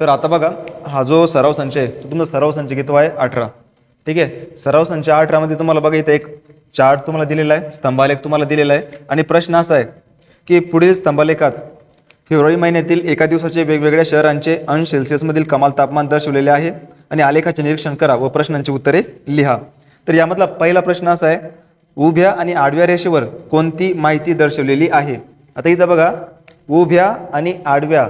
तर आता बघा हा जो सराव संच आहे तो तुमचा सराव संच किती आहे? अठरा. ठीक आहे? सराव संच अठरामध्ये तुम्हाला बघा इथं एक चार्ट तुम्हाला दिलेला आहे स्तंभालेख तुम्हाला दिलेला आहे. आणि प्रश्न असा आहे की पुढील स्तंभालेखात फेब्रुवारी महिन्यातील एका दिवसाचे वेगवेगळ्या शहरांचे अंश सेल्सिअसमधील कमाल तापमान दर्शवलेले आहे. आणि आलेखाचे निरीक्षण करा व प्रश्नांची उत्तरे लिहा. तर यामधला पहिला प्रश्न असा आहे उभ्या आणि आडव्या रेषेवर कोणती माहिती दर्शवलेली आहे? आता इथं बघा उभ्या आणि आडव्या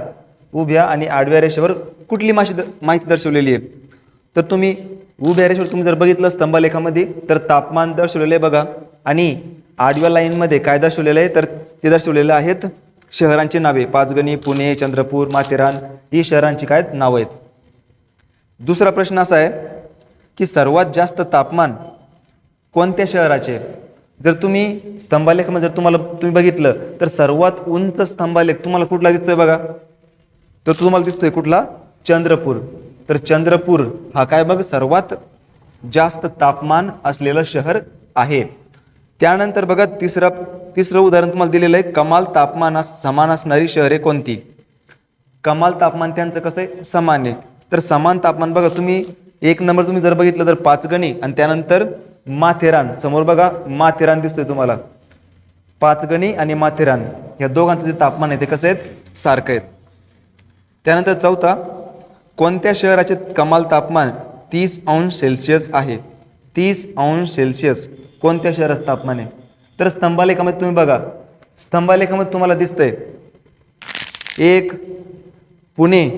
उभ्या आणि आडव्या रेषेवर कुठली माशी माहिती दर्शवलेली आहे? तर तुम्ही उभ्या रेषेवर तुम्ही जर बघितलं स्तंभलेखामध्ये तर तापमान दर्शवलेलं आहे बघा. आणि आडव्या लाईनमध्ये काय दर्शवलेलं आहे? तर ते दर्शवलेलं आहेत शहरांची नावे. पाचगणी पुणे चंद्रपूर माथेरान ही शहरांची काय नावं आहेत? दुसरा प्रश्न असा आहे की सर्वात जास्त तापमान कोणत्या शहराचे जर तुम्ही स्तंभालेखमध्ये जर तुम्हाला तुम्ही बघितलं तर सर्वात उंच स्तंभालेख तुम्हाला कुठला दिसतोय बघा? तर तुम्हाला दिसतोय कुठला? चंद्रपूर. तर चंद्रपूर हा काय बघ सर्वात जास्त तापमान असलेलं शहर आहे. त्यानंतर बघा तिसरा तिसरं उदाहरण तुम्हाला दिलेलं आहे कमाल तापमानास समान असणारी शहरे कोणती? कमाल तापमान त्यांचं कसं आहे? समान आहे. तर समान तापमान बघा तुम्ही एक नंबर तुम्ही जर बघितलं तर पाचगणी आणि त्यानंतर माथेरान. समोर बघा माथेरान दिसतोय तुम्हाला. पाचगणी आणि माथेरान या दोघांचं जे तापमान आहे ते कसं आहेत? सारखं आहेत. त्यानंतर चौथा कोणत्या शहराचे कमाल तापमान तीस अंश सेल्सिअस आहे? तीस अंश सेल्सिअस कोणत्या शहराचं तापमान आहे? तर स्तंभालेखामध्ये तुम्ही बघा. स्तंभालेखामध्ये तुम्हाला दिसतंय एक पुणे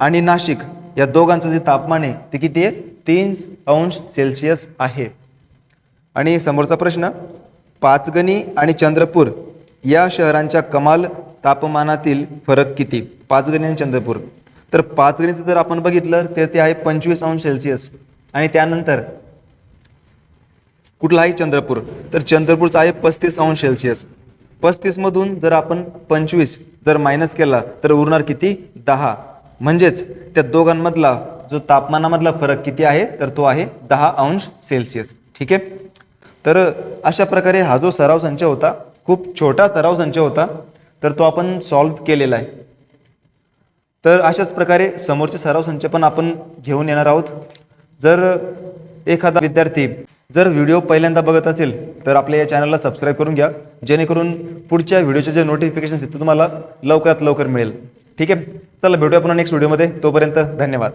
आणि नाशिक या दोघांचं जे तापमान आहे ते किती आहे? तीन अंश सेल्सिअस आहे. आणि समोरचा प्रश्न पाचगणी आणि चंद्रपूर या शहरांच्या कमाल तापमानातील फरक किती? पाचगणी आणि चंद्रपूर. तर पाचगणीचं जर आपण बघितलं तर ते आहे पंचवीस अंश सेल्सिअस. आणि त्यानंतर कुठला आहे? चंद्रपूर. तर चंद्रपूरचं आहे पस्तीस अंश सेल्सिअस. पस्तीसमधून जर आपण पंचवीस जर मायनस केला तर उरणार किती? दहा. म्हणजेच त्या दोघांमधला जो तापमानामधला फरक किती आहे? तर तो आहे दहा अंश सेल्सिअस. ठीक आहे? तर अशा प्रकारे हा जो सराव संच होता खूप छोटा सराव संच होता तर तो आपण सॉल्व्ह केलेला आहे. तर अशाच प्रकारे समोरचे सराव संच पण आपण घेऊन येणार आहोत. जर एखादा विद्यार्थी जर व्हिडिओ पहिल्यांदा बघत असेल तर आपल्या या चॅनलला सबस्क्राईब करून घ्या. जेणेकरून पुढच्या व्हिडिओचे जे नोटिफिकेशन आहेत ते तुम्हाला लवकरात लवकर मिळेल. ठीक आहे? चला भेटूया पुन्हा नेक्स्ट व्हिडिओमध्ये तोपर्यंत धन्यवाद.